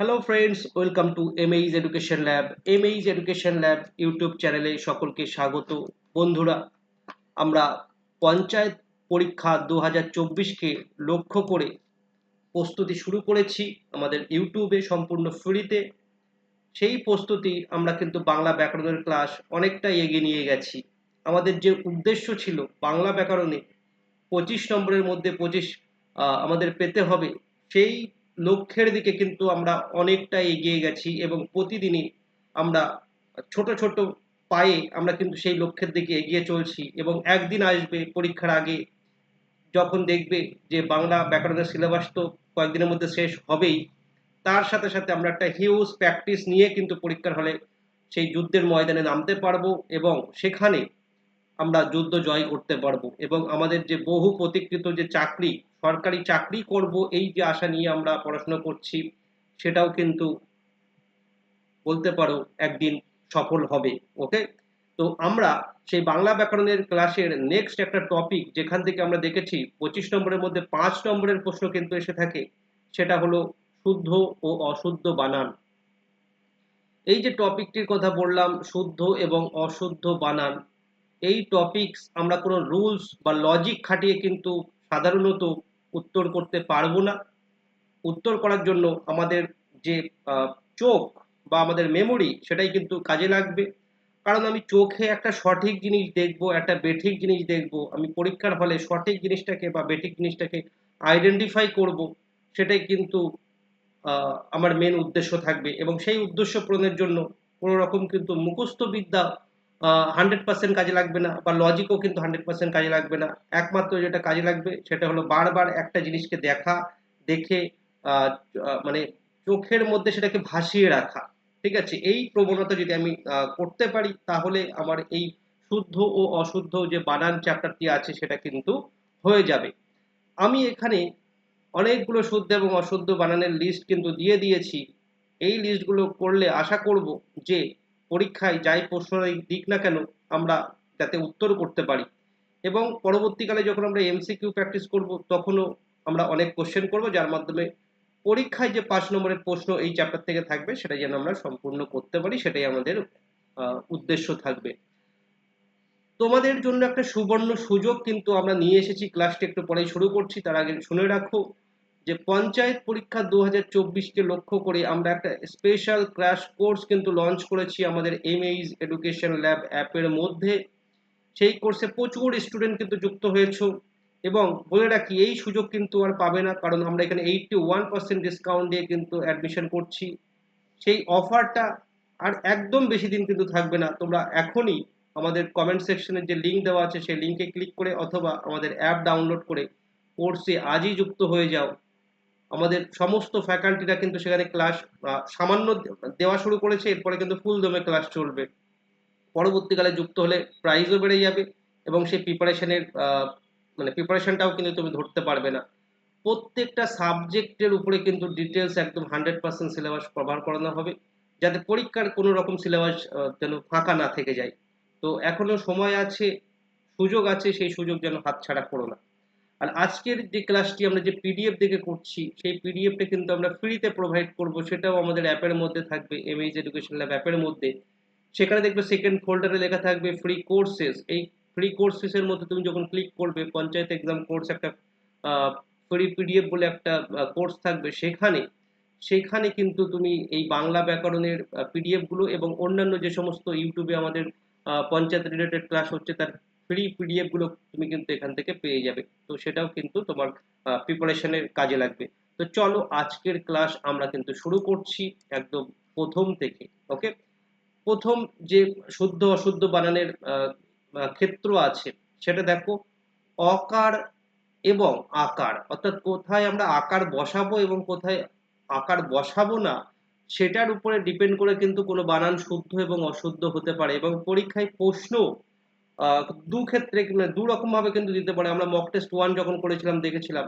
Hello friends welcome to এমএইজ education lab এমএইজ education lab YouTube চ্যানেলে সকলকে স্বাগত। বন্ধুরা, আমরা পঞ্চায়েত পরীক্ষা দু হাজার চব্বিশকে লক্ষ্য করে প্রস্তুতি শুরু করেছি আমাদের ইউটিউবে সম্পূর্ণ ফ্রিতে সেই প্রস্তুতি আমরা কিন্তু বাংলা ব্যাকরণের ক্লাস অনেকটা এগিয়ে নিয়ে গেছি। আমাদের যে উদ্দেশ্য ছিল বাংলা ব্যাকরণে পঁচিশ নম্বরের মধ্যে পঁচিশ আমাদের পেতে হবে, সেই লক্ষ্যের দিকে কিন্তু আমরা অনেকটা এগিয়ে গেছি এবং প্রতিদিনই আমরা ছোট ছোট পায়ে আমরা কিন্তু সেই লক্ষ্যের দিকে এগিয়ে চলছি এবং একদিন আসবে পরীক্ষার আগে যখন দেখবে যে বাংলা ব্যাকরণের সিলেবাস তো কয়েকদিনের মধ্যে শেষ হবেই, তার সাথে সাথে আমরা একটা হিউজ প্র্যাকটিস নিয়ে কিন্তু পরীক্ষার হলে সেই যুদ্ধের ময়দানে নামতে পারব এবং সেখানে আমরা যুদ্ধ জয় করতে পারব এবং আমাদের যে বহু প্রতীক্ষিত যে চাকরি সরকারি চাকরি করব, এই যে আশা নিয়ে আমরা পড়াশোনা করছি, সেটাও কিন্তু বলতে পারো একদিন সফল হবে ওকে তো আমরা সেই বাংলা ব্যাকরণের ক্লাসের নেক্সট একটা টপিক যেখান থেকে আমরা দেখেছি, পঁচিশ নম্বরের মধ্যে পাঁচ নম্বরের প্রশ্ন কিন্তু এসে থাকে, সেটা হলো শুদ্ধ ও অশুদ্ধ বানান। এই যে টপিকটির কথা বললাম, শুদ্ধ এবং অশুদ্ধ বানান, এই টপিকস আমরা কোনো রুলস বা লজিক খাটিয়ে কিন্তু সাধারণত উত্তর করতে পারব না। উত্তর করার জন্য আমাদের যে চোখ বা আমাদের মেমোরি সেটাই কিন্তু কাজে লাগবে। কারণ আমি চোখে একটা সঠিক জিনিস দেখব, একটা বেঠিক জিনিস দেখব, আমি পরীক্ষার ফলে সঠিক জিনিসটাকে বা বেঠিক জিনিসটাকে আইডেন্টিফাই করব, সেটাই কিন্তু আমার মেন উদ্দেশ্য থাকবে। এবং সেই উদ্দেশ্য পূরণের জন্য কোনো রকম কিন্তু মুখস্থ বিদ্যা হান্ড্রেড পার্সেন্ট কাজে লাগবে না, বা লজিকও কিন্তু হান্ড্রেড পার্সেন্ট কাজে লাগবে না। একমাত্র যেটা কাজে লাগবে সেটা হলো বারবার একটা জিনিসকে দেখা, দেখে মানে চোখের মধ্যে সেটাকে ভাসিয়ে রাখা। ঠিক আছে? এই প্রবণতা যদি আমি করতে পারি, তাহলে আমার এই শুদ্ধ ও অশুদ্ধ যে বানান চ্যাপ্টারটি আছে সেটা কিন্তু হয়ে যাবে। আমি এখানে অনেকগুলো শুদ্ধ এবং অশুদ্ধ বানানের লিস্ট কিন্তু দিয়ে দিয়েছি। এই লিস্টগুলো করলে আশা করব যে পরীক্ষায় যাই প্রশ্ন দিক না কেন, আমরা যাতে উত্তর করতে পারি। এবং পরবর্তীকালে যখন আমরা এমসিকিউ প্র্যাকটিস করব, তখনও আমরা অনেক কোশ্চেন করব, যার মাধ্যমে পরীক্ষায় যে পাঁচ নম্বরের প্রশ্ন এই চ্যাপ্টার থেকে থাকবে সেটা যেন আমরা সম্পূর্ণ করতে পারি, সেটাই আমাদের উদ্দেশ্য থাকবে। তোমাদের জন্য একটা সুবর্ণ সুযোগ কিন্তু আমরা নিয়ে এসেছি ক্লাসটি একটু পরেই শুরু করছি, তার আগে শুনে রাখো যে পঞ্চায়েত পরীক্ষা দু হাজার চব্বিশকে লক্ষ্য করে আমরা একটা স্পেশাল ক্র্যাশ কোর্স কিন্তু লঞ্চ করেছি আমাদের এমএইজ এডুকেশন ল্যাব অ্যাপের মধ্যে। সেই কোর্সে প্রচুর স্টুডেন্ট কিন্তু যুক্ত হয়েছ এবং বলে রাখি, এই সুযোগ কিন্তু আর পাবে না কারণ আমরা এখানে এইটটি ওয়ান পার্সেন্ট ডিসকাউন্ট দিয়ে কিন্তু অ্যাডমিশন করছি। সেই অফারটা আর একদম বেশি দিন কিন্তু থাকবে না। তোমরা এখনই আমাদের কমেন্ট সেকশনে যে লিঙ্ক দেওয়া আছে, সেই লিঙ্কে ক্লিক করে অথবা আমাদের অ্যাপ ডাউনলোড করে কোর্সে আজই যুক্ত হয়ে যাও। আমাদের সমস্ত ফ্যাকাল্টিরা কিন্তু সেখানে ক্লাস সামান্য দেওয়া শুরু করেছে, এরপরে কিন্তু ফুল দমে ক্লাস চলবে। পরবর্তীকালে যুক্ত হলে প্রাইজও বেড়ে যাবে এবং সেই প্রিপারেশনের মানে প্রিপারেশনটাও কিন্তু তুমি ধরতে পারবে না। প্রত্যেকটা সাবজেক্টের উপরে কিন্তু ডিটেলস একদম হান্ড্রেড পার্সেন্ট সিলেবাস কভার করানো হবে, যাতে পরীক্ষার কোনো রকম সিলেবাস যেন ফাঁকা না থেকে যায়। তো এখনও সময় আছে, সুযোগ আছে, সেই সুযোগ যেন হাতছাড়া করো না। আর আজকের যে ক্লাসটি আমরা যে পিডিএফ দেখে করছি, সেই পিডিএফটা কিন্তু আমরা ফ্রিতে প্রোভাইড করব, সেটাও আমাদের অ্যাপের মধ্যে থাকবে এমএইচ এডুকেশন ল্যাব অ্যাপের মধ্যে। সেখানে দেখবে সেকেন্ড ফোল্ডারে লেখা থাকবে ফ্রি কোর্সেস এই ফ্রি কোর্সেসের মধ্যে তুমি যখন ক্লিক করবে, পঞ্চায়েত এক্সাম কোর্স একটা ফ্রি পিডিএফ বলে একটা কোর্স থাকবে সেখানে। সেখানে কিন্তু তুমি এই বাংলা ব্যাকরণের পিডিএফগুলো এবং অন্যান্য যে সমস্ত ইউটিউবে আমাদের পঞ্চায়েত রিলেটেড ক্লাস হচ্ছে, তার ফ্রি পিডিএফগুলো তুমি কিন্তু এখান থেকে পেয়ে যাবে। তো সেটাও কিন্তু তোমার প্রিপারেশনের কাজে লাগবে। তো চলো আজকের ক্লাস আমরা কিন্তু শুরু করছি একদম প্রথম থেকে ওকে প্রথম যে শুদ্ধ অশুদ্ধ বানানের ক্ষেত্র আছে, সেটা দেখো, অকার এবং আকার, অর্থাৎ কোথায় আমরা আকার বসাবো এবং কোথায় আকার বসাবো না, সেটার উপরে ডিপেন্ড করে কিন্তু কোনো বানান শুদ্ধ এবং অশুদ্ধ হতে পারে এবং পরীক্ষায় প্রশ্ন দু ক্ষেত্রে দু রকম ভাবে কিন্তু দিতে পারে। আমরা মক টেস্ট ওয়ান যখন করেছিলাম, দেখেছিলাম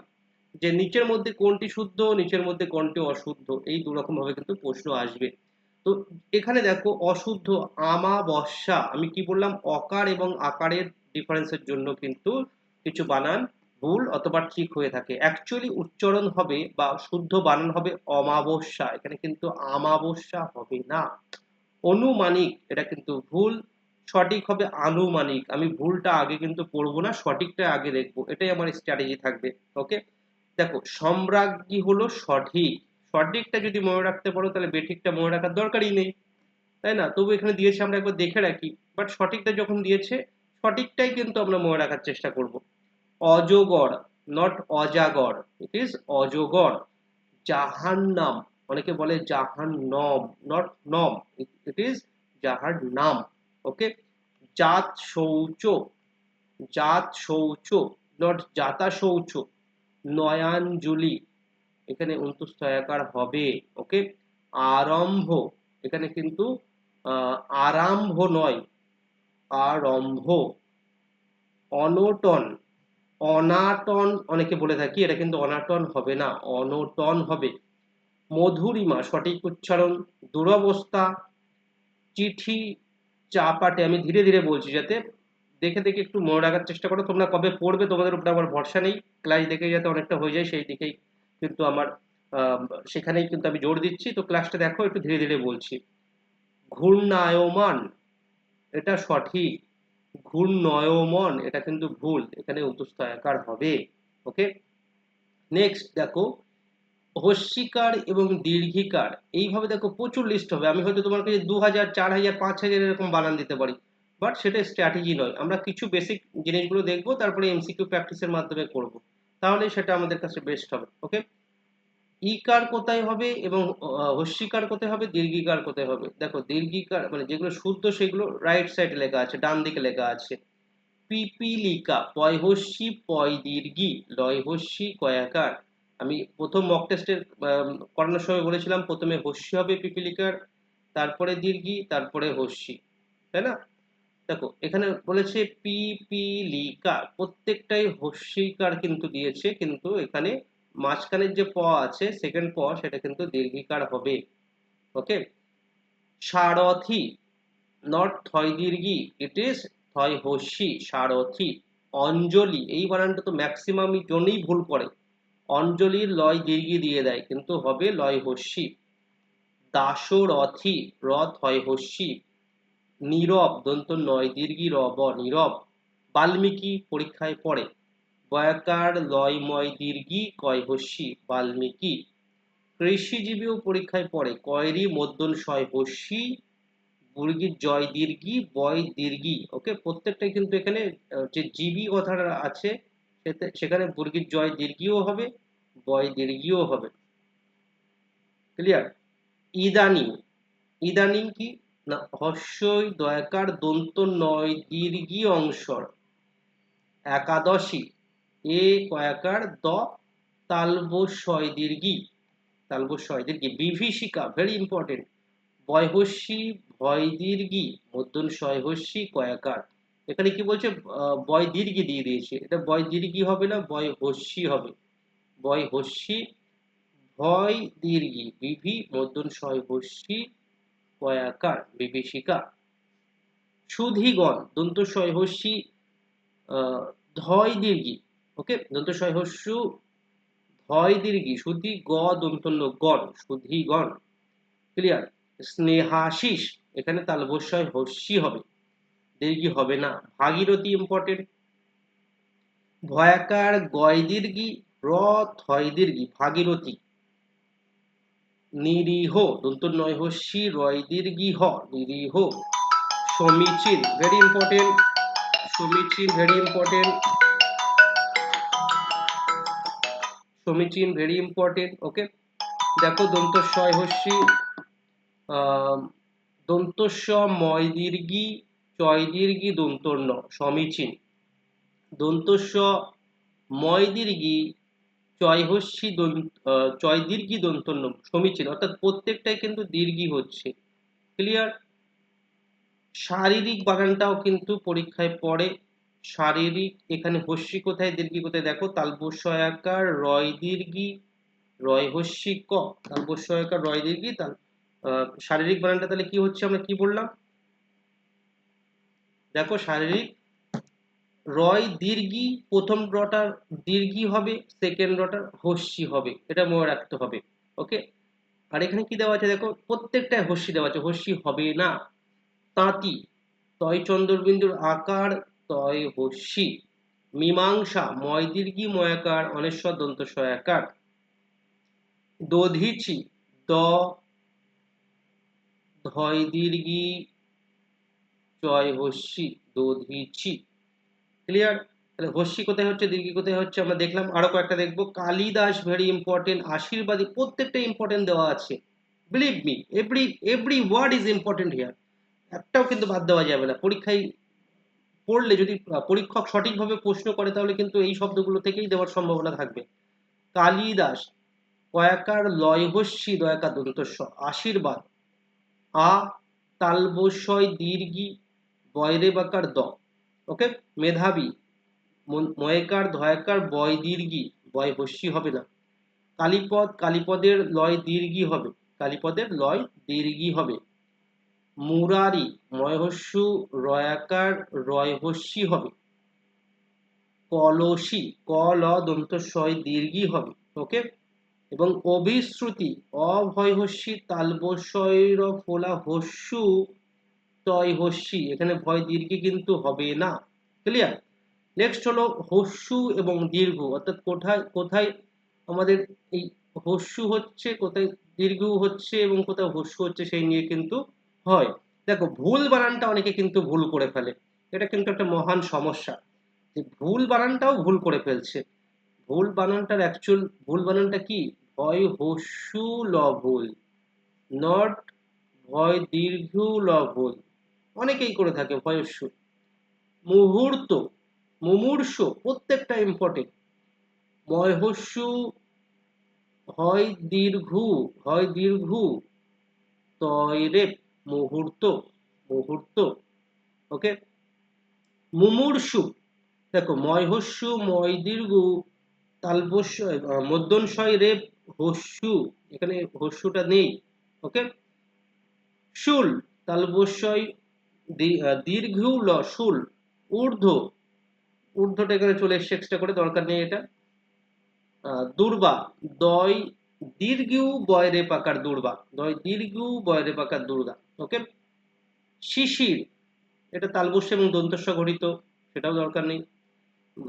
যে নিচের মধ্যে কোনটি শুদ্ধ, নিচের মধ্যে কোনটি অশুদ্ধ, এই দু রকম ভাবে কিন্তু প্রশ্ন আসবে। তো এখানে দেখো, অশুদ্ধ, আমাবস্যা, আমি কি বললাম? অকার এবং আকারের ডিফারেন্সের জন্য কিন্তু কিছু বানান ভুল অথবা ঠিক হয়ে থাকে। অ্যাকচুয়ালি উচ্চারণ হবে বা শুদ্ধ বানান হবে অমাবস্যা। এখানে কিন্তু আমাবস্যা হবে না। অনুমানিক, এটা কিন্তু ভুল। সঠিক হবে আনুমানিক। আমি ভুলটা আগে কিন্তু পড়ব না, সঠিকটা আগে দেখব। এটাই আমার স্ট্র্যাটেজি থাকবে ওকে দেখো, সম্রাজ্ঞী হলো সঠিক। সঠিকটা যদি মনে রাখতে পারো, তাহলে বেঠিকটা মনে রাখার দরকারই নেই, তাই না? তবু এখানে দিয়েছে, আমরা একবার দেখে রাখি। বাট সঠিকটা যখন দিয়েছে, সঠিকটাই কিন্তু আমরা মনে রাখার চেষ্টা করব। অজগর নট অজাগর ইট ইজ অজগর। জাহান নাম অনেকে বলে জাহান্নম নট নম ইট ইজ জাহার নাম ওকে জাত শৌচ জাত শৌচ নট জাতা শৌচ নয়াঞ্জলি এখানে অন্তুস্থয়াকার হবে ওকে আরম্ভ, এখানে কিন্তু আরম্ভ নয়, আরম্ভ। অনটন, অনাটন, অনেকে বলে থাকি, এটা কিন্তু অনাটন হবে না, অনটন হবে। মধুরিমা, সঠিক উচ্চারণ, দুরবস্থা, চিঠি চাপাটে আমি ধীরে ধীরে বলছি যাতে দেখে দেখে একটু মনে রাখার চেষ্টা করো, তোমরা কবে পড়বে তোমাদের উপরে আমার ভরসা নেই। ক্লাস দেখে যাতে অনেকটা হয়ে যায়, সেই দিকেই কিন্তু আমার সেখানেই কিন্তু আমি জোর দিচ্ছি। তো ক্লাসটা দেখো, একটু ধীরে ধীরে বলছি। ঘূর্ণায়মান, এটা সঠিক। ঘূর্ণয়মন, এটা কিন্তু ভুল। এখানে উত্তস্থায়কার হবে। ওকে নেক্সট দেখো হস্যিকার এবং দীর্ঘিকার। এইভাবে দেখো প্রচুর লিস্ট হবে। আমি হয়তো তোমার কাছে দু হাজার চার হাজার পাঁচ হাজার এরকম বানান দিতে পারি। বাট সেটা স্ট্র্যাটেজি নয়। আমরা কিছু বেসিক জিনিসগুলো দেখব, তারপরে এমসিকিউ প্র্যাকটিসের মাধ্যমে করব। তাহলে সেটা আমাদের কাছে বেস্ট হবে ওকে ইকার কোথায় হবে এবং হস্যিকার কোথায় হবে, দীর্ঘিকার কোথায় হবে? দেখো দীর্ঘিকার মানে যেগুলো শুদ্ধ সেগুলো রাইট সাইডে লেখা আছে, ডান দিকে লেখা আছে। পিপিলিকা পয়হস্যি পয় দীর্ঘি লয়হস্যি কয়াকার। আমি প্রথম মক টেস্টের করানোর সময় বলেছিলাম, প্রথমে হস্যি হবে পিপিলিকার, তারপরে দীর্ঘি, তারপরে হস্যি তাই না? দেখো, এখানে বলেছে পিপিলিকা, প্রত্যেকটাই হস্যিকার কিন্তু দিয়েছে, কিন্তু এখানে মাঝখানের যে প আছে সেকেন্ড প, সেটা কিন্তু দীর্ঘিকার হবে ওকে সারথি নট থয় দীর্ঘি ইট ইজ থয় হস্যি সারথি, অঞ্জলি, এই বানানটা তো ম্যাক্সিমাম জন্যই ভুল করে। অঞ্জলির লয় দীর্ঘি দিয়ে দেয়, কিন্তু হবে লয় হস্যি দাসরথি রথ হয় হস্যি নীরব, দন্ত নয়, দীর্ঘি রব, নীরব। বাল্মীকি পরীক্ষায় পড়ে, বয়াকার লয়ময় দীর্ঘি কয়হস্যি বাল্মীকি। কৃষিজীবীও পরীক্ষায় পড়ে, কয়রি মধ্যন শয় হস্যি বুর্গির জয় দীর্ঘি, বয় দীর্ঘি। ওকে প্রত্যেকটাই কিন্তু এখানে যে জীবী কথাটা আছে সেখানে বুর্গির জয় দীর্ঘিও হবে, বয় দীর্ঘিও হবে। ক্লিয়ার ইদানিং ইদানিং কি? না হস্যই দয়াকার দন্ত নয়, দীর্ঘি অংশর। একাদশী, এ কয়াকার দ তালব তালবস্বয় দীর্ঘি। তালবস্বয় দীর্ঘি, বিভীষিকা ভেরি ইম্পর্টেন্ট বয়হস্যি, ভয় দীর্ঘি মধ্যন সয়হস্যি কয়াকার। এখানে কি বলছে বয় দীর্ঘি দিয়ে দিয়েছে। এটা বয় দীর্ঘি হবে না, বয় হস্যি হবে। বয় হস্যি, ভয় দীর্ঘি, বিভি মধ্যন সয় হস্যি কয়াকার বিভীষিকা। সুধিগণ, দন্ত সয় হস্যি ধয় দীর্ঘি। ওকে? দন্ত সহস্য ধয় দীর্ঘি। সুধি গ, দন্তন্য গণ সুধি গণ ক্লিয়ার স্নেহাশিস, এখানে তালবস্যয় হস্যি হবে। দীর্ঘি হবে না। ভাগীরথী ইম্পর্টেন্ট ভয়াকার গয় দীর্ঘি র থয় দীর্ঘি ভাগীরথী। নিরীহ দন্ত নয় হস্যি রয় দীর্ঘি হ, নিরীহ। সমীচীন ভেরি ইম্পর্টেন্ট সমীচীন ভেরি ইম্পর্টেন্ট সমীচীন ভেরি ইম্পর্টেন্ট ওকে দেখো দন্তস্বয় হস্যি দন্তস্ব ময় দীর্ঘি চয় দীর্ঘি দন্তর্ণ, সমীচীন। দন্তস্ব ময় দীর্ঘি চয় হস্যি চয় দীর্ঘি দন্তর্ণ, সমীচীন। অর্থাৎ প্রত্যেকটাই কিন্তু দীর্ঘি হচ্ছে। ক্লিয়ার শারীরিক বাগানটাও কিন্তু পরীক্ষায় পড়ে। শারীরিক, এখানে হস্যি কোথায়, দীর্ঘি কোথায়? দেখো, তালবস্যয়াকার রয় দীর্ঘি রয় হস্যি ক। তালবস্যয়াকার রয় দীর্ঘি তাল শারীরিক বানানটা তাহলে কি হচ্ছে আমরা কি বললাম? দেখো শারীরিক, রয় দীর্ঘি, প্রথম রটার দীর্ঘি হবে সেকেন্ড রটার হস্যি হবে, এটা মনে রাখতে হবে ওকে আর এখানে কি দেওয়া আছে দেখো? প্রত্যেকটায় হস্যি দেওয়া আছে, হস্যি হবে না। তাঁতি, তয় চন্দ্রবিন্দুর আকার, তয় হস্যি। মীমাংসা, ময় দীর্ঘি ময়াকার অনেশ্বর, দন্ত সয়াকার দধিচি, দ, ধয় দীর্ঘি চয় হস্যি দধিচি। ক্লিয়ার তাহলে হস্যি কোথায় হচ্ছে দীর্ঘি কোথায় হচ্ছে, আমরা দেখলাম, আরও কয়েকটা দেখব। কালিদাস ভেরি ইম্পর্টেন্ট আশীর্বাদী প্রত্যেকটা ইম্পর্টেন্ট দেওয়া আছে। Believe me every every word is important here একটাও কিন্তু বাদ দেওয়া যাবে না। পরীক্ষায় পড়লে যদি পরীক্ষক সঠিকভাবে প্রশ্ন করে, তাহলে কিন্তু এই শব্দগুলো থেকেই দেওয়ার সম্ভাবনা থাকবে। কালিদাস কয়াকার লয়হস্যি দয়াকার দন্তস্ব, আশীর্বাদ। আ তালবস্বয় দীর্ঘি বয়রে বাকার দ। ওকে? মেধাবী। ময়কার, ধয়াকার, বয় দীর্ঘি। বয় হস্যি হবে না। কালীপদ, কালীপদের লয় দীর্ঘি হবে। কালীপদের লয় দীর্ঘি হবে। মুরারি, ময়হস্যু, রয়াকার, রয়হস্যি হবে। কলসি ক ল দন্ত শয় দীর্ঘি হবে। ওকে? এবং অভিশ্রুতি, অভয়হস্যি তালবস্বৈর ফোলা হস্যু তয় হস্যি, এখানে ভয় দীর্ঘি কিন্তু হবে না। ক্লিয়ার নেক্সট হলো হস্যু এবং দীর্ঘ। অর্থাৎ কোথায় কোথায় আমাদের এই হস্যু হচ্ছে, কোথায় দীর্ঘ হচ্ছে এবং কোথায় হস্যু হচ্ছে সেই নিয়ে কিন্তু হয়। দেখো, ভুল বানানটা অনেকে কিন্তু ভুল করে ফেলে। এটা কিন্তু একটা মহান সমস্যা। যে ভুল বানানটাও ভুল করে ফেলছে। ভুল বানানটার অ্যাকচুয়াল ভুল বানানটা কি? ভয় হস্যু ল ভুল নট ভয় দীর্ঘ ল ভুল অনেকেই করে থাকে ভয়স্যু মুহূর্ত, মুমূর্ষ প্রত্যেকটা ইম্পর্টেন্ট ময়হস্যু হয় দীর্ঘ হয় দীর্ঘ। তয়রে মুহূর্ত মুহূর্ত। ওকে মুমূর্ষু, দেখো, ময়হস্যু, ময় দীর্ঘ তালবস্যয় মধ্যনশয় রেপ হস্যু, এখানে হস্যুটা নেই। ওকে শুল, তালবস্যয় দীর্ঘ ল ঊর্ধ্ব। ঊর্ধ্বটা এখানে চলে এসছে এক্সট্রা করে, দরকার নেই এটা। দুর্বা, দয় দীর্ঘ বয়রে পাকার দুর্বা, দয় দীর্ঘ বয়রে পাকার দুর্গা ওকে শিশির, এটা তালবস্য এবং দন্তস্ব ঘটিত, সেটাও দরকার নেই।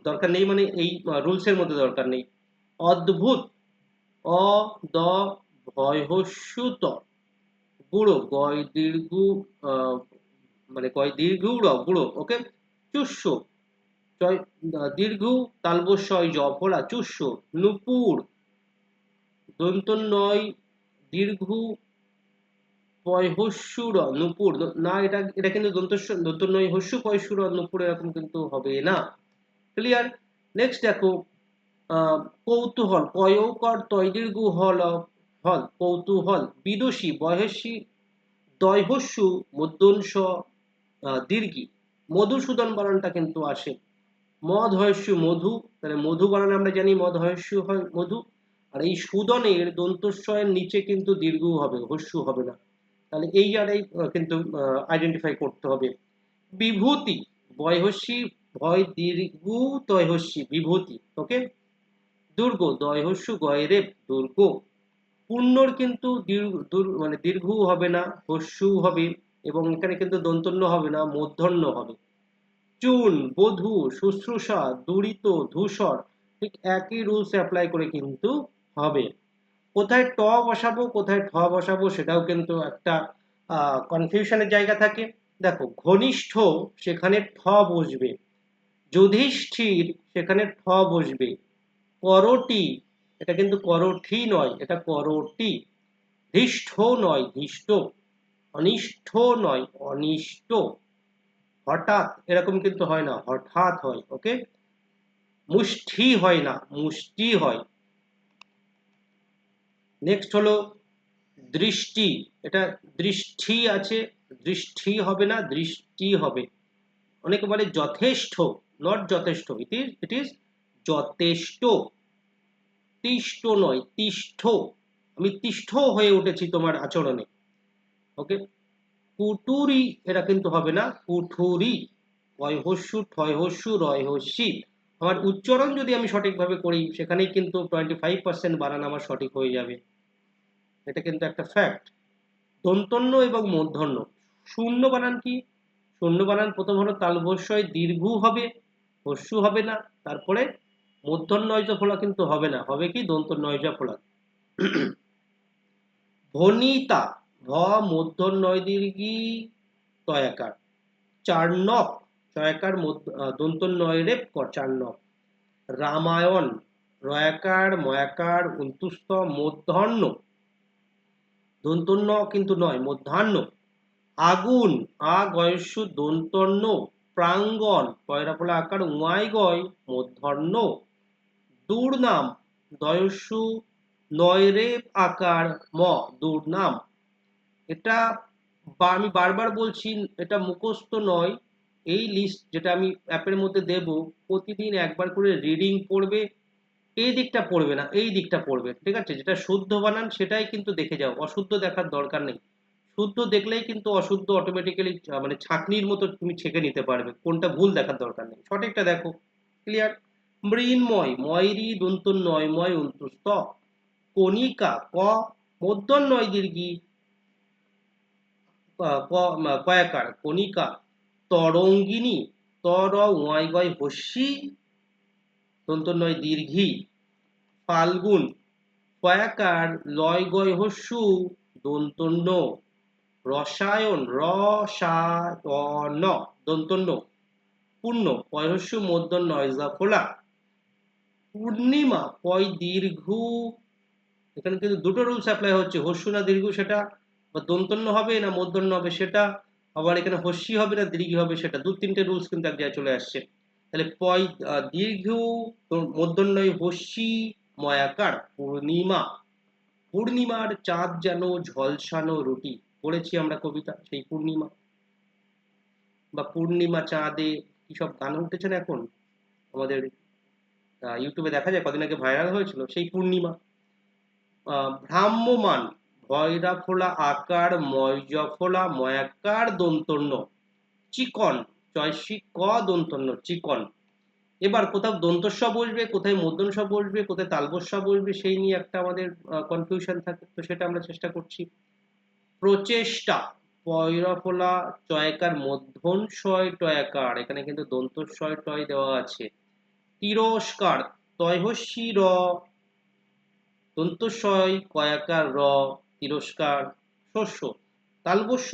দরকার নেই মানে এই রুলসের মধ্যে দরকার নেই। অদ্ভুত অ দ ভয়স্যুত গুঁড়ো, গয় দীর্ঘ মানে গয় দীর্ঘ গুঁড়ো ওকে চুষ্য দীর্ঘ তালবস্বয় জফলা চুষ্য, নুপুর দন্ত নয় দীর্ঘ পয়হস্যুর নুপুর না, এটা এটা কিন্তু দন্ত দন্ত নয় হস্যু পয়সুর নুপুর এরকম কিন্তু হবে না। ক্লিয়ার নেক্সট দেখো কৌতূহল, কয়কর তৈদীর্ঘ হল হল, কৌতূহল, বিদুষী, বয়সী, দয়হস্যু মধ্যংশ দীর্ঘি। মধুসূদন বানানটা কিন্তু আসে। মদ হয়স্যু মধু, তাহলে মধু বানান আমরা জানি মদ হয়স্যু হয় মধু, আর এই সুদনের দন্তস্বয়ের নিচে কিন্তু দীর্ঘ হবে হস্যু হবে না। তাহলে এই জায়গায় কিন্তু আইডেন্টিফাই করতে হবে। বিভূতি, বয়হস্যি, ভয় দীর্ঘ তয়হস্যি, বিভূতি ওকে দুর্গ, দয়হস্যু গয়রেব দুর্গ। পূর্ণর কিন্তু দীর্ঘ মানে দীর্ঘ হবে না হস্যু হবে। এবং এখানে কিন্তু দন্তন্য হবে না মূর্ধন্য হবে। চুন, বধূ, শুশ্রূষা, দূরিত, ধূসর, ঠিক একই রুলস অ্যাপ্লাই করে কিন্তু হবে। কোথায় ট বসাবো, কোথায় ঠ বসাবো, সেটাও কিন্তু একটা কনফিউশনের জায়গা থাকে। দেখো, ঘনিষ্ঠ সেখানে ঠ বসবে, যুধিষ্ঠির সেখানে ঠ বসবে, করটি, এটা কিন্তু করঠি নয়, এটা করটি ধৃষ্ট নয়, ধৃষ্ট। অনিষ্ঠ নয়, অনিষ্ট। হঠাৎ, এরকম কিন্তু হয় না, হঠাৎ হয় ওকে মুষ্টি হয় না মুষ্টি হয়। নেক্সট হলো দৃষ্টি, এটা দৃষ্টি আছে দৃষ্টি হবে না, দৃষ্টি হবে। অনেকে বলে যথেষ্ট নট যথেষ্ট ইট ইজ ইট ইজ যথেষ্ট। তিষ্ঠ নয়, তিষ্ঠ। আমি তিষ্ঠ হয়ে উঠেছি তোমার আচরণে। ওকে কুটুরি এটা কিন্তু হবে না কুঠুরি কয় হস্যু ঠয় হস্যু রয় হস্যি আমার উচ্চারণ যদি আমি সঠিকভাবে করি, সেখানেই কিন্তু টোয়েন্টি ফাইভ পার্সেন্ট বানান আমার সঠিক হয়ে যাবে। এটা কিন্তু একটা ফ্যাক্ট দন্তন্য এবং মূর্ধন্য শূন্য বানান কি? শূন্য বানান প্রথম হলো তালবস্যয় দীর্ঘ হবে, হস্যু হবে না। তারপরে মূর্ধন্যয়জ ফোলা কিন্তু হবে না। হবে কি? দন্ত নয়জা ফোলা ভনিতা। ভ মূর্ধন্যয় দীর্ঘি তয়াকার চার চার্ণক ছয়াকার দন্ত নয় রেপ কর চার্ণক রামায়ণ, রয়াকার, ময়াকার উন্তুস্ত মধ্যাহ্ন। দন্তন্য কিন্তু নয়, মধ্যাহ্ন। আগুন আ গয়স্য দন্তন্য প্রাঙ্গণ পয়রা ফলা আকার উমাই গয় মধ্যাহ্ন দয়স্যু নয়রেপ আকার, ম, দুর্নাম। এটা আমি বারবার বলছি, এটা মুখস্থ নয়। এই লিস্ট যেটা আমি অ্যাপের মধ্যে দেব, প্রতিদিন একবার করে রিডিং পড়বে, এই দিকটা পড়বে না, এই দিকটা পড়বে, ঠিক আছে? যেটা শুদ্ধ বানান সেটাই কিন্তু দেখে যাও, অশুদ্ধ দেখার দরকার নেই। শুদ্ধ দেখলেই কিন্তু অশুদ্ধ অটোমেটিক্যালি মানে ছাকনির মতো তুমি ছেঁকে নিতে পারবে, কোনটা ভুল দেখার দরকার নেই। সঠিকটা দেখো ক্লিয়ার মৃন্ময়, ময়রি দন্ত নয় ময় অন্তুস্ত কণিকা, ক মধ্যন্নয় দীর্ঘি কয়াকার, কণিকা, তরঙ্গিনী, তর ওয়াই গয়, হস্যি দন্তন্নয় দীর্ঘি, ফাল্গুন, কয়াকার, লয়, গয়, হস্যু, দন্তন্য, রসায়ন রসায়ন দন্তন্য, পূর্ণ পয়হস্য মধ্যন্য ইজা ফোলা, পূর্ণিমা, পয়, দীর্ঘ, এখানে কিন্তু দুটো রুলস অ্যাপ্লাই হচ্ছে, হস্য না দীর্ঘ, সেটা বা দন্তন্য হবে না মধ্যন্য হবে সেটা, আবার এখানে হস্যি হবে না দীর্ঘ হবে সেটা, দু তিনটে রুলস কিন্তু এক জায়গায় চলে আসছে। তাহলে পয় দীর্ঘ মধ্যন্যয় হস্যি, ময়াকার, পূর্ণিমা। পূর্ণিমার চাঁদ যেন ঝলসানো রুটি, পড়েছি আমরা কবিতা, সেই পূর্ণিমা। বা পূর্ণিমা চাঁদে কি সব গান উঠেছে না এখন? আমাদের ইউটিউবে দেখা যায়, কদিন আগে ভাইরাল হয়েছিল, সেই পূর্ণিমা। ভ্রাম্যমান ভয়রা ফোলা আকার ময়জ ফোলা ময়াকার দন্তন্য। চিকন চয়সি ক দন্তন্য, চিকন। এবার কোথাও দন্তস্ব বসবে, কোথায় মধ্যস্ব বসবে, কোথায় তালবস্ব বসবে, সেই নিয়ে একটা আমাদের কনফিউশন থাকে, তো সেটা আমরা চেষ্টা করছি। প্রচেষ্টা পয়রফলা চয়কার মধ্যনশয় টয়াকার, এখানে কিন্তু দন্তস্বয় টয় দেওয়া আছে। তিরস্কার তয়হস্যি র, দন্তস্বয় কয়াকার র। তিরস্কার, শস্য। তালবস্য,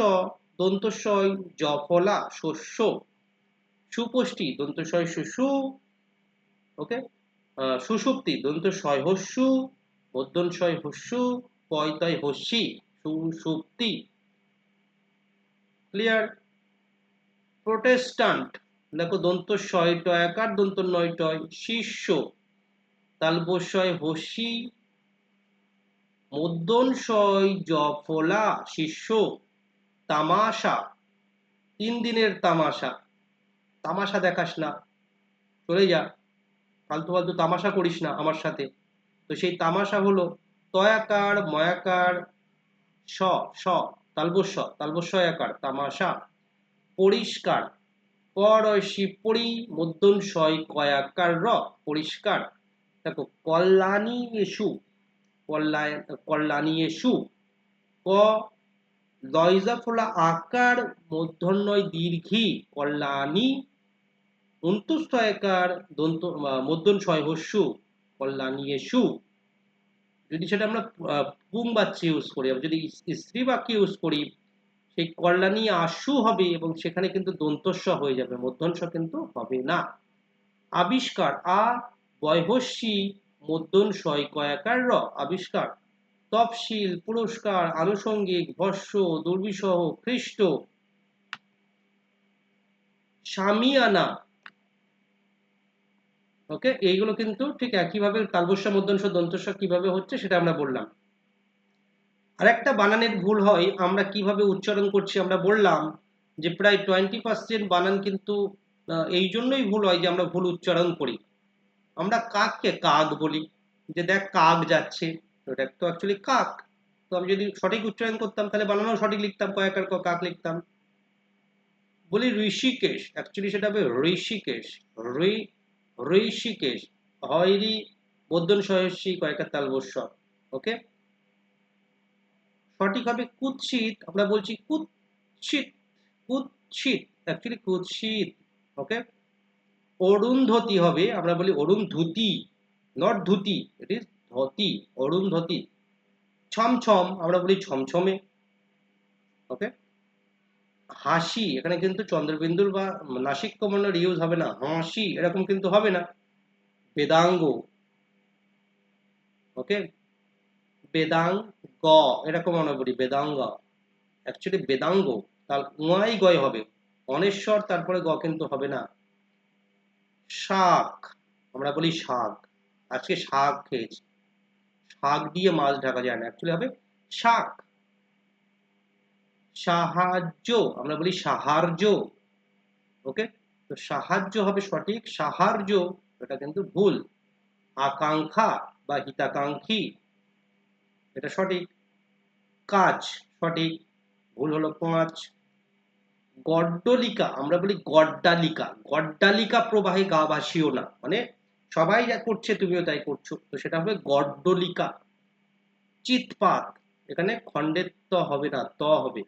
দন্তস্বয়, জফলা, শস্য। সুপুষ্টি, দন্তস্বয় শুশু ওকে সুষুপ্তি দন্তস্বয় হস্যু। মধ্যনশয় হস্যু। পয়তয় হস্যি সুষুপ্তি ক্লিয়ার প্রোটেস্টান্ট দেখো দন্ত ছয় টয়াকার দন্ত নয় টয় শিষ্য। তালবস্বয় হসি মধ্যনশয় জফলা শিষ্য তামাশা। তিন দিনের তামাশা। তামাশা দেখাস না। চলে যা। ফালতু ফালতু তামাশা করিস না আমার সাথে। তো সেই তামাশা হলো তয়াকার, ময়াকার, স স, তালবস্য, তালবস্যয়াকার, তামাশা। পরিষ্কার। পরশি পরি মধ্যম শয় কয়াকার র, পরিষ্কার। দেখো, কল্যাণী এসু। কল্যাণী এসু ক লয়জা ফোলা আকার মধ্যন্নয় দীর্ঘি কল্যাণী অন্তুস্তয়কার দন্ত মধ্যন হস্যু কল্যাণী এসু যদি সেটা আমরা পুং বাচ্চা ইউজ করি যদি স্ত্রী বাক্য ইউজ করি, সেই কল্যাণী আশু হবে এবং সেখানে কিন্তু দন্তস্ব হয়ে যাবে মধ্যংশ কিন্তু হবে না। আবিষ্কার, আ, বয়হস্যি মধ্যন শয় কয়াকার র, আবিষ্কার। তফসিল পুরস্কার, আনুষঙ্গিক, ভস্য দুর্বিসহ খ্রিস্ট সামিয়ানা। ওকে এইগুলো কিন্তু ঠিক একইভাবে তালবস্য মধ্যংশ দন্তস্ব কীভাবে হচ্ছে সেটা আমরা বললাম। আর একটা বানানের ভুল হয়, আমরা কীভাবে উচ্চারণ করছি আমরা বললাম যে প্রায় টোয়েন্টি পার্সেন্ট বানান কিন্তু এই জন্যই ভুল হয় যে আমরা ভুল উচ্চারণ করি। আমরা কাককে কাক বলি। যে দেখ কাক যাচ্ছে ওটা তো অ্যাকচুয়ালি কাক। তো আমি যদি সঠিক উচ্চারণ করতাম, তাহলে বানানো সঠিক লিখতাম কয়েকার কাক লিখতাম। বলি ঋষিকেশ অ্যাকচুয়ালি সেটা হবে ঋষিকেশ ঋ ঋষিকেশ হয়রি বদ্যন সহস্যি কয়েকার তালবস্বর ওকে সঠিক হবে কুৎসিত, আমরা বলছি কুৎসিত কুৎসিত অ্যাকচুয়ালি কুৎসিত ওকে অরুন্ধতি হবে, আমরা বলি অরুন্ধুতি নট ধুতি ইট ধতি, অরুন্ধতি। ছমছম, আমরা বলি ছমছমে। ওকে হাসি, এখানে কিন্তু চন্দ্রবিন্দুর বা নাসিক কমানোর ইউজ হবে না। হাসি, এরকম কিন্তু হবে না। বেদাঙ্গ। ওকে বেদাঙ্গ, এরকম আমরা বলি, বেদাঙ্গ। অ্যাকচুয়ালি বেদাঙ্গ, তার উয়াই গয় হবে। অনেশ্বর, তারপরে গ কিন্তু হবে না। শাক, আমরা বলি শাক। আজকে শাক খেয়েছি। শাক দিয়ে মাছ ঢাকা যায় না। অ্যাকচুয়ালি হবে শাক। সাহায্য, আমরা বলি সাহায্য ওকে তো সাহায্য হবে সঠিক। সাহায্য এটা কিন্তু ভুল। আকাঙ্ক্ষা বা হিতাকাঙ্ক্ষী। এটা সঠিক। কাজ সঠিক। ভুল হলো পাঁচ। গড্ডলিকা, আমরা বলি গড্ডালিকা। গড্ডালিকা প্রবাহে গা ভাসিও না। মানে সবাই যা করছে তুমিও তাই করছ। তো সেটা হবে গড্ডলিকা। চিৎপাত। এখানে খণ্ডের ত হবে না, ত হবে।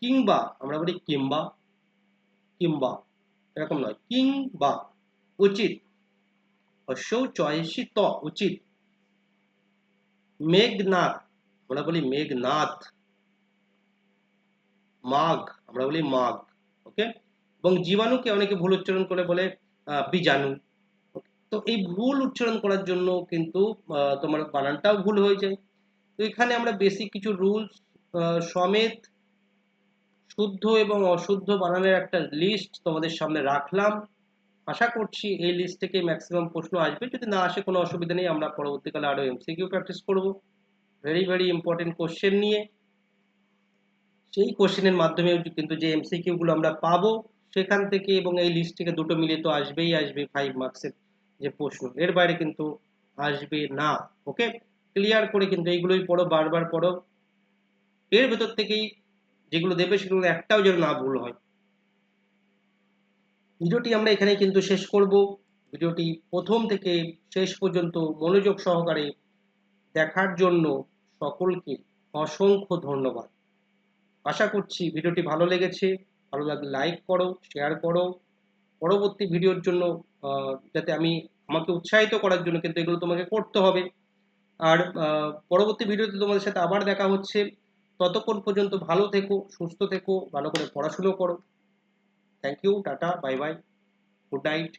কিংবা, আমরা বলি কিংবা। কিংবা, এরকম নয়। কিংবা, উচিত। অশ্বৌ চয়েসি ত, উচিত। মেঘনাথ আমরা বলি মেঘনাথ মাঘ। আমরা বলি মাঘ ওকে এবং জীবাণুকে অনেকে ভুল উচ্চারণ করে বলে বীজাণু তো এই ভুল উচ্চারণ করার জন্য কিন্তু তোমার বানানটাও ভুল হয়ে যায়। তো এখানে আমরা বেসিক কিছু রুলস সমেত শুদ্ধ এবং অশুদ্ধ বানানের একটা লিস্ট তোমাদের সামনে রাখলাম। আশা করছি এই লিস্ট থেকে ম্যাক্সিমাম প্রশ্ন আসবে। যদি না আসে, কোনো অসুবিধা নেই। আমরা পরবর্তীকালে আরও এমসিকিউ প্র্যাকটিস করব। ভেরি ভেরি ইম্পর্টেন্ট কোশ্চেন নিয়ে। সেই কোশ্চেনের মাধ্যমে কিন্তু যে এমসিকিউগুলো আমরা পাবো, সেখান থেকে এবং এই লিস্ট থেকে দুটো মিলে তো আসবেই, আসবে ফাইভ মার্কসের যে প্রশ্ন। এর বাইরে কিন্তু আসবে না ওকে ক্লিয়ার করে কিন্তু এইগুলোই পড়ো, বারবার পড়ো। এর ভেতর থেকেই যেগুলো দেবে সেগুলো একটাও যেন না ভুল হয়। ভিডিওটি আমরা এখানে কিন্তু শেষ করব। ভিডিওটি প্রথম থেকে শেষ পর্যন্ত মনোযোগ সহকারে দেখার জন্য সকলকে অসংখ্য ধন্যবাদ। আশা করছি ভিডিওটি ভালো লেগেছে। ভালো লাগলে লাইক করো শেয়ার করো। পরবর্তী ভিডিওর জন্য যাতে আমি আমাকে উৎসাহিত করার জন্য কিন্তু এগুলো তোমাকে করতে হবে। আর পরবর্তী ভিডিওতে তোমাদের সাথে আবার দেখা হচ্ছে। ততক্ষণ পর্যন্ত ভালো থেকো, সুস্থ থেকো, ভালো করে পড়াশুনো করো। Thank you tata bye bye good night